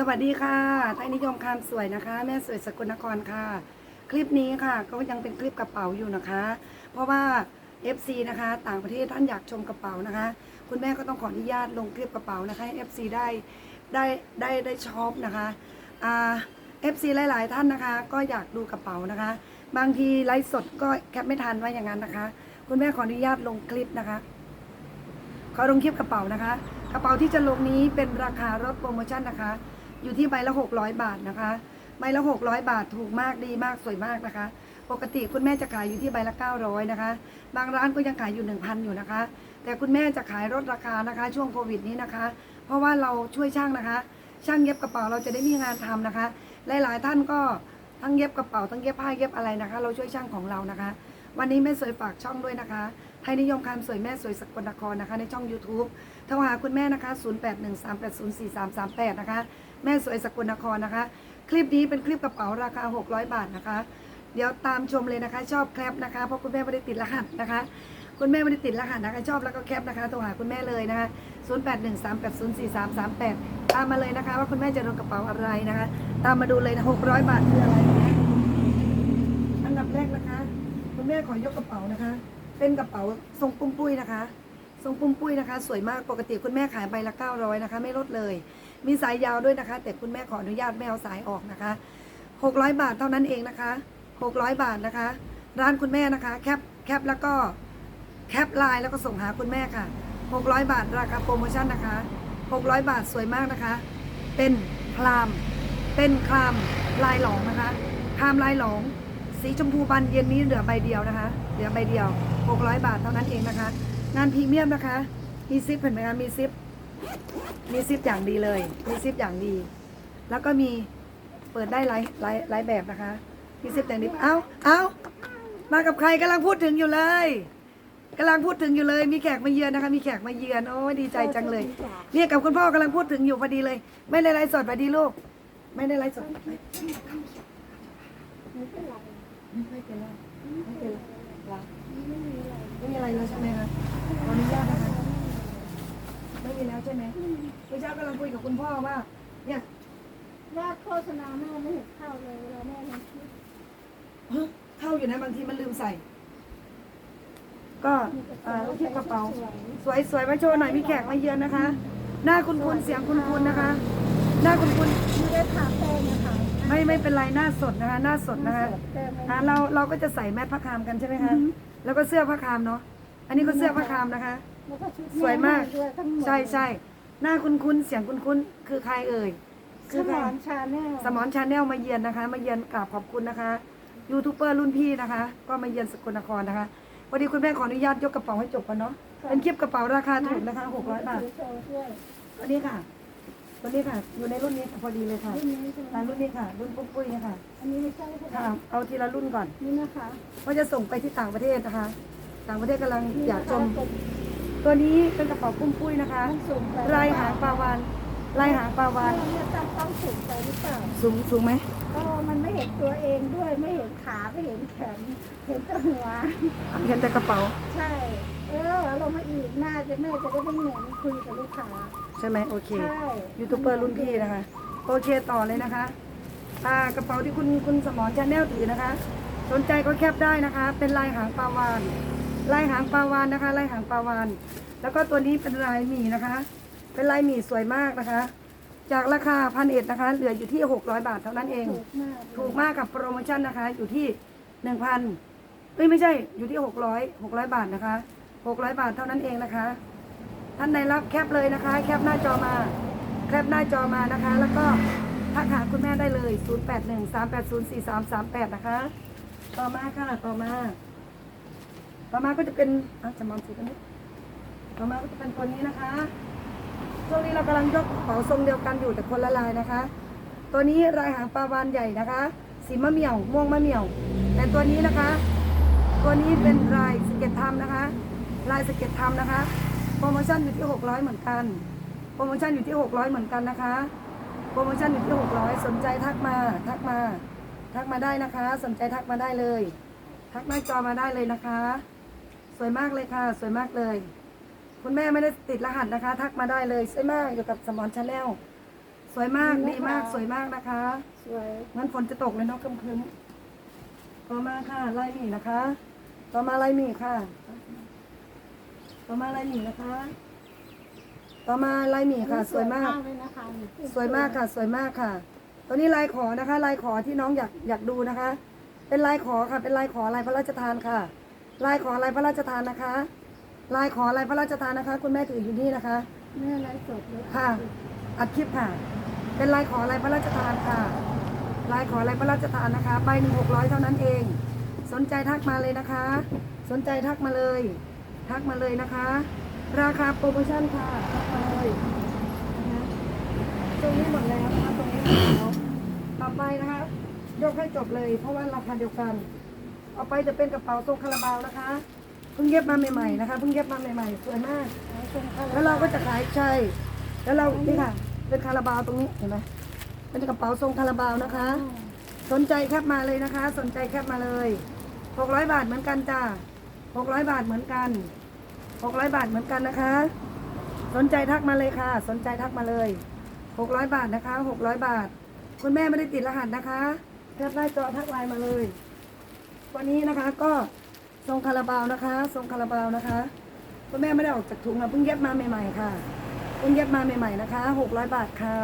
สวัสดีค่ะไทยนิยมคามสวยนะคะ แม่สวยสกลนครค่ะ คลิปนี้ค่ะก็ยังเป็นคลิปกระเป๋าอยู่นะคะ เพราะว่า FC นะคะ ต่างประเทศท่านอยากชมกระเป๋านะคะ คุณแม่ก็ต้องขออนุญาตลงคลิปกระเป๋านะคะให้ FC ได้ได้ได้ได้ชอบนะคะอ่า FC หลาย ๆ ท่านนะคะ ก็อยากดูกระเป๋านะคะ บางทีไลฟ์สดก็แคปไม่ทันว่าอย่างนั้นนะคะ คุณแม่ขออนุญาตลงคลิปนะคะขอลงคลิปกระเป๋านะคะ กระเป๋าที่จะลงนี้เป็นราคารถโปรโมชั่นนะคะ อยู่ที่ใบละ600บาทนะคะ ใบละ600บาทถูกมากดีมากสวยมากนะคะ ปกติคุณแม่จะขายอยู่ที่ใบละ900นะคะ บางร้านก็ยังขายอยู่1,000อยู่นะคะ แต่คุณแม่จะขายลดราคานะคะ ช่วงโควิดนี้นะคะ เพราะว่าเราช่วยช่างนะคะ ช่างเย็บกระเป๋าเราจะได้มีงานทำนะคะ หลายๆท่านก็ทั้งเย็บกระเป๋าทั้งเย็บผ้าเย็บอะไรนะคะ เราช่วยช่างของเรานะคะ วันนี้แม่สวยฝากช่องด้วยนะคะไทยนิยมคำสวยแม่สวยสกลนครนะคะ ในช่อง YouTube โทรหาคุณแม่นะคะ 0813804338 นะคะ แม่สวยสกลนครนะคะ คลิปนี้เป็นคลิปกระเป๋าราคา 600 บาทนะคะ เดี๋ยวตามชมเลยนะคะ ชอบแคปนะคะ เพราะคุณแม่ไม่ได้ติดรหัสนะคะ คุณแม่ไม่ได้ติดรหัสนะคะ ชอบแล้วก็แคปนะคะโทรหาคุณแม่เลยนะคะ 0813804338 ตามมาเลยนะคะ ว่าคุณแม่จะลงกระเป๋าอะไรนะคะ ตามมาดูเลยนะ600 บาทคืออะไรนะอันดับแรกนะคะ คุณแม่ขอยกกระเป๋านะคะ เป็นกระเป๋าทรงปุ้มปุ้ยนะคะทรงปุ้มปุ้ยนะคะ สวยมากปกติคุณแม่ขายใบละ900นะคะ ไม่ลดเลย มีสายยาวด้วยนะคะ แต่คุณแม่ขออนุญาตไม่เอาสายออกนะคะ 600 บาทเท่านั้นเองนะคะ 600 บาทนะคะ ร้านคุณแม่นะคะ แคปแคปแล้วก็แคปไลน์แล้วก็ส่งหาคุณแม่ค่ะ 600 บาทราคาโปรโมชั่นนะคะ 600 บาทสวยมากนะคะ เป็นคลาม เป็นคลามลายหลองนะคะคลามลายหลอง สีชมพูบานเย็นนี้เหลือใบเดียวนะคะ เหลือใบเดียว 600 บาทเท่านั้นเองนะคะ งานพรีเมียมนะคะ มีซิปเห็นไหมคะ มีซิป มีซิปอย่างดีเลย มีซิปอย่างดี แล้วก็มีเปิดได้หลายหลายหลายแบบนะคะ มีซิปอย่างดีเอ้าเอ้ามากับใครกำลังพูดถึงอยู่เลยกำลังพูดถึงอยู่เลย มีแขกมาเยือนนะคะ มีแขกมาเยือน โอ้ยดีใจจังเลย เนี่ยกับคุณพ่อกำลังพูดถึงอยู่พอดีเลย ไม่ได้ไลฟ์สดพอดีลูก ไม่ได้ไลฟ์สดไม่ไม่เป็นไรไม่เป็นไรไม่เป็นไรไม่มีอะไรแล้วใช่ไหมคะขออนุญาตนะคะไม่มี แล้วใช่ไหมเมื่อเช้ากำลังคุยกับคุณพ่อว่า เนี่ยว่าโฆษณาแม่ไม่เห็นเข้าเลยเวลาแม่ทำคลิปเฮ้ยเข้าอยู่นะบางทีมันลืมใส่ ก็เอ่อที่กระเป๋า สวยสวยมาโชว์หน่อยมีแขกมาเยือนนะคะ หน้าคุณคุณเสียงคุณคุณนะคะ หน้าคุณคุณไม่ได้ทาแป้งนะคะไม่ไม่เป็นไรหน้าสดนะคะ หน้าสดนะคะแป้งไม่อ่าเราเราก็จะใส่แมสผ้าคามกันใช่ไหมคะแล้วก็เสื้อผ้าคามเนาะอันนี้ก็เสื้อผ้าคามนะคะ แล้วก็ชุดสวยมากแด้วยทั้งหมดใช่ใช่หน้าคุณคุณเสียงคุณคุณคือใครเอ่ยสคือมใครอนชาแนลสมอนชาแนลมาเยือนนะคะ มาเยือนกราบขอบคุณนะคะยูทูบเบอร์รุ่นพี่นะคะ ก็มาเยือนสกลนครนะคะพอดีคุณแม่ขออนุญาตยกกระเป๋าให้จบก่อนเนาะเป็นคลิปกระเป๋าราคาถูกนะคะ600บาทโชว์ด้วยตัวนี้ค่ะตัวนี้ค่ะอยู่ในรุ่นนี้พอดีเลยค่ะรุ่นนี้ใช่ไหมอ่ารุ่นนี้ค่ะ รุ่นปุ้มปุ้ยเนี่ยค่ะอันนี้ไม่ใช่ใช่ไหมค่ะเอาทีละรุ่นก่อน นี่นะคะเพราะจะส่งไปที่ต่างประเทศนะคะ ต่างประเทศกำลังนี่อยากนะคะชมเป็น ตัวนี้เป็นกระเป๋าปุ้มปุ้ยนะคะต้องสูงไปลายหางปลาวานลายหางปลาวานเราเนี่ยต้องต้องสูงไปหรือเปล่าสูงสูงไหมก็มันไม่เห็นตัวเองด้วยไม่เห็นขาไม่เห็นแขนเห็นแต่หัวเห็นแต่กระเป๋า ใช่ เออเรามาอีกหน้าจะแม่จะได้ไม่เหนื่อยคุยกับลูกค้าใช่ไหมโอเคใช่ยูทูบเบอร์รุ่นพี่นะคะโอเคต่อเลยนะคะอ่ากระเป๋าที่คุณคุณสมรชาแนลถือนะคะ สนใจก็แคปได้นะคะ เป็นลายหางปลาวาน ลายหางปลาวานนะคะ ลายหางปลาวาน แล้วก็ตัวนี้เป็นลายหมี่นะคะ เป็นลายหมี่สวยมากนะคะ จากราคาพันเอ็ดนะคะ เหลืออยู่ที่600บาทเท่านั้นเอง ถูกมากถูกมากกับโปรโมชั่นนะคะ อยู่ที่1,000เอ้ยไม่ใช่ อยู่ที่600 600บาทนะคะ600บาทเท่านั้นเองนะคะ ท่านใดรับแคปเลยนะคะ แคปหน้าจอมา แคปหน้าจอมานะคะ แล้วก็ทักหาคุณแม่ได้เลย 0813804338 นะคะ ต่อมาค่ะ ต่อมา ต่อมาก็จะเป็นอะจะมองสีกันนี้ต่อมาก็จะเป็นตัวนี้นะคะช่วงนี้เรากำลังยกกระเป๋าทรงเดียวกันอยู่แต่คนละลายนะคะ ตัวนี้ลายหางปลาวานใหญ่นะคะ สีมะเหมี่ยวม่วงมะเหมี่ยว แต่ตัวนี้นะคะ ตัวนี้เป็นลายสเก็ตทำนะคะ ลายสเก็ตทำนะคะโปรโมชั่นอยู่ที่ 600 เหมือนกัน โปรโมชั่นอยู่ที่ 600 เหมือนกันนะคะ โปรโมชั่นอยู่ที่ 600 สนใจทักมาทักมา ทักมาได้นะคะ สนใจทักมาได้เลย ทักหน้าจอมาได้เลยนะคะ สวยมากเลยค่ะ สวยมากเลย คุณแม่ไม่ได้ติดรหัสนะคะ ทักมาได้เลย สวยมากอยู่กับสมอนชาแนลสวยมากดีมากสวยมากนะคะ สวยมันฝนจะตกเลยเนาะครึมๆต่อมาค่ะลายหมี่นะคะ ต่อมาลายหมี่ค่ะ ต่อมาลายหมี่นะคะ ต่อมาลายหมี่ค่ะ สวยมากเลยนะคะสวยมากค่ะ สวยมากค่ะ ตัวนี้ลายขอนะคะลายขอที่น้องอยากอยากดูนะคะ เป็นลายขอค่ะ เป็นลายขอลายพระราชทานค่ะ ลายขอลายพระราชทานนะคะ ลายขอลายพระราชทานนะคะ คุณแม่ถืออยู่นี่นะคะ แม่ไรสดเลยค่ะอัดคลิปค่ะ เป็นลายขอลายพระราชทานค่ะ ลายขอลายพระราชทานนะคะ ใบหนึ่งหกร้อยเท่านั้นเอง สนใจทักมาเลยนะคะ สนใจทักมาเลย ทักมาเลยนะคะ ราคาโปรโมชั่นค่ะทักมาเลยนะคะตรงนี้หมดแล้วนะคะตรงนี้หมดแล้วต่อไปนะคะยกให้จบเลยเพราะว่าราคาเดียวกัน เอาไปจะเป็นกระเป๋าทรงคาราบาวนะคะเพิ่งเย็บมาใหม่ๆนะคะเพิ่งเย็บมาใหม่ๆสวยมาก แล้วเราก็จะขายใช่แล้วเรานี่ค่ะ เป็นคาราบาวตรงนี้เห็นไหมเป็นกระเป๋าทรงคาราบาวนะคะ สนใจแคปมาเลยนะคะ สนใจแคปมาเลยหกร้อยบาทเหมือนกันจ้าหกร้อยบาทเหมือนกันหกร้อยบาทเหมือนกันนะคะ สนใจทักมาเลยค่ะ สนใจทักมาเลยหกร้อยบาทนะคะหกร้อยบาท คุณแม่ไม่ได้ติดรหัสนะคะแคปหน้าจอทักไลน์มาเลย วันนี้นะคะก็ทรงคาราบาวนะคะ ทรงคาราบาวนะคะคุณแม่ไม่ได้ออกจากถุงนะเพิ่งเย็บมาใหม่ๆค่ะเพิ่งเย็บมาใหม่ๆนะคะหกร้อยบาทค่ะ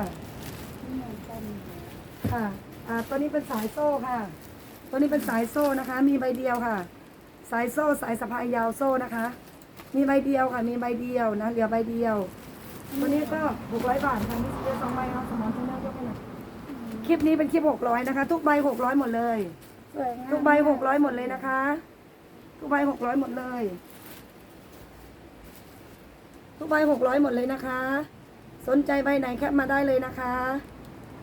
ค่ะอ่าตัวนี้เป็นสายโซ่ค่ะ ตัวนี้เป็นสายโซ่นะคะ มีใบเดียวค่ะ สายโซ่สายสะพายยาวโซ่นะคะ มีใบเดียวค่ะ มีใบเดียวนะเหลือใบเดียวตัวนี้ก็หกร้อยบาทค่ะมีเดียวสองใบเนาะสมอนทั้งนั้นยกให้หน่อยคลิปนี้เป็นคลิปหกร้อยนะคะ ทุกใบหกร้อยหมดเลย สวยงามทุกใบหกร้อยหมดเลยนะคะ ทุกใบหกร้อยหมดเลย ทุกใบหกร้อยหมดเลยนะคะ สนใจใบไหนแคปมาได้เลยนะคะ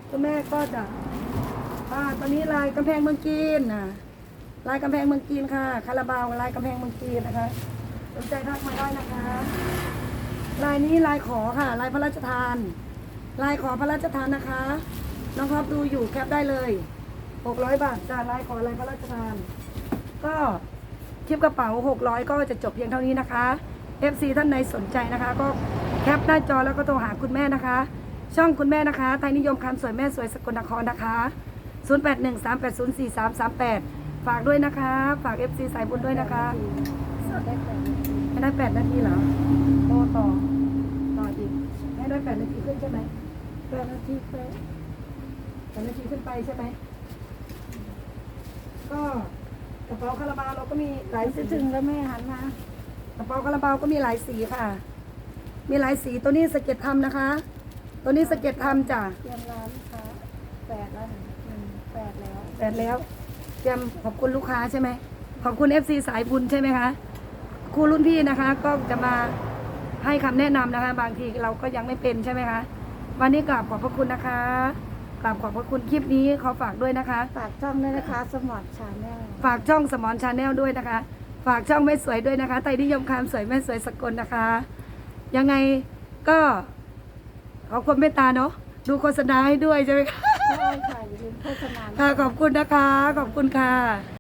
คุณแม่ก็จะอ่าตอนนี้ลายกำแพงเมืองจีนนะลายกำแพงเมืองจีนค่ะ คาราบาวลายกำแพงเมืองจีนนะคะ สนใจทักมาได้นะคะ ลายนี้ลายขอค่ะ ลายพระราชทาน ลายขอพระราชทานนะคะ น้องครับดูอยู่แคปได้เลย หกร้อยบาทจ้าลายขอลายพระราชทาน ก็คลิปกระเป๋าหกร้อยก็จะจบเพียงเท่านี้นะคะ FC ท่านใดสนใจนะคะ ก็แคปหน้าจอแล้วก็โทรหาคุณแม่นะคะ ช่องคุณแม่นะคะไทยนิยมคำสวยแม่สวยสกลนครนะคะ 0813804338 ฝากด้วยนะคะ ฝาก FC สายบุญด้วยนะคะได้แต่ให้ได้แปดนาทีเหรอโตต่อต่ออีกให้ได้แปดนาทีขึ้นใช่ไหมแปดนาทีเป๊ะแปดนาทีขึ้นไปใช่ไหม ก็กระเป๋าคาราบาวเราก็มีหลายจะสีถึงแล้วแม่หันมากระเป๋าคาราบาวก็มีหลายสีค่ะ มีหลายสีตัวนี้สเก็ตทำนะคะ ตัวนี้สเก็ตทำจ้ะเตรียมร้านลูกค้าแปดแล้วหนึ่งแปดแล้ว แปดแล้วเตรียมขอบคุณลูกค้าใช่ไหมขอบคุณ FC สายบุญใช่ไหมคะครูรุ่นพี่นะคะ ก็จะมาให้คำแนะนำนะคะ บางทีเราก็ยังไม่เป็นใช่ไหมคะ วันนี้กราบขอบพระคุณนะคะ กราบขอบพระคุณคลิปนี้ขอฝากด้วยนะคะ ฝากช่องด้วยนะคะ สมอดชาแนลฝากช่องสมอนชาแนลด้วยนะคะ ฝากช่องแม่สวยด้วยนะคะไทยนิยมคำสวยแม่สวยสกลนะคะ ยังไงก็ขอบคุณเมตตาเนาะดูโฆษณาให้ด้วยใช่ไหมคะใช่ค่ะอย่าลืมโฆษณานะค่ะขอบคุณนะคะ ขอบคุณค่ะ